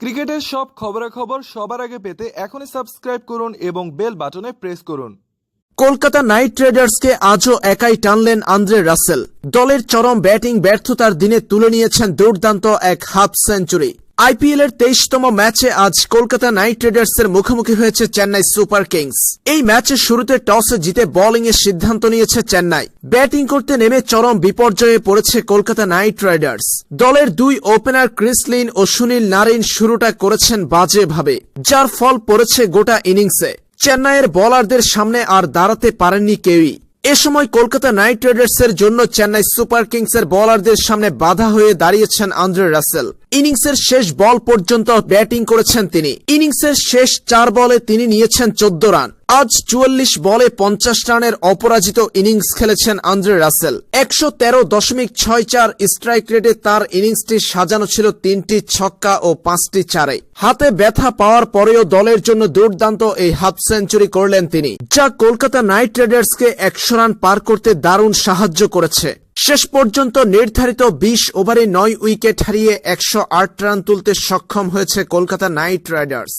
ক্রিকেটের সব খবরাখবর সবার আগে পেতে এখনই সাবস্ক্রাইব করুন এবং বেল বাটনে প্রেস করুন। কলকাতা নাইট রাইডার্সকে আজও একাই টানলেন আন্দ্রে রাসেল। দলের চরম ব্যাটিং ব্যর্থতার দিনে তুলে নিয়েছেন দুর্দান্ত এক হাফ সেঞ্চুরি। আইপিএল এর তেইশতম ম্যাচে আজ কলকাতা নাইট রাইডার্সের মুখোমুখি হয়েছে চেন্নাই সুপার কিংস। এই ম্যাচের শুরুতে টসে জিতে বোলিং এর সিদ্ধান্ত নিয়েছে চেন্নাই। ব্যাটিং করতে নেমে চরম বিপর্যয়ে পড়েছে কলকাতা নাইট রাইডার্স। দলের দুই ওপেনার ক্রিসলিন ও সুনীল নারিন শুরুটা করেছেন বাজেভাবে, যার ফল পড়েছে গোটা ইনিংসে। চেন্নাইয়ের বোলারদের সামনে আর দাঁড়াতে পারেননি কেউই। এ সময় কলকাতা নাইট রাইডার্সের জন্য চেন্নাই সুপার কিংসের বোলারদের সামনে বাধা হয়ে দাঁড়িয়েছেন আন্দ্রে রাসেল। ইনিংসের শেষ বল পর্যন্ত ব্যাটিং করেছেন তিনি। ইনিংসের শেষ চার বলে তিনি নিয়েছেন চোদ্দ রান। আজ চুয়াল্লিশ বলে পঞ্চাশ রানের অপরাজিত ইনিংস খেলেছেন আন্দ্রে রাসেল। একশো তেরো দশমিক ছয় চার স্ট্রাইক রেটে তার ইনিংসটি সাজানো ছিল তিনটি ছক্কা ও পাঁচটি চারে। হাতে ব্যথা পাওয়ার পরেও দলের জন্য দুর্দান্ত এই হাফ সেঞ্চুরি করলেন তিনি, যা কলকাতা নাইট রাইডার্সকে একশো রান পার করতে দারুণ সাহায্য করেছে। শেষ পর্যন্ত নির্ধারিত বিশ ওভারে নয় উইকেট হারিয়ে একশো আট রান তুলতে সক্ষম হয়েছে কলকাতা নাইট রাইডার্স।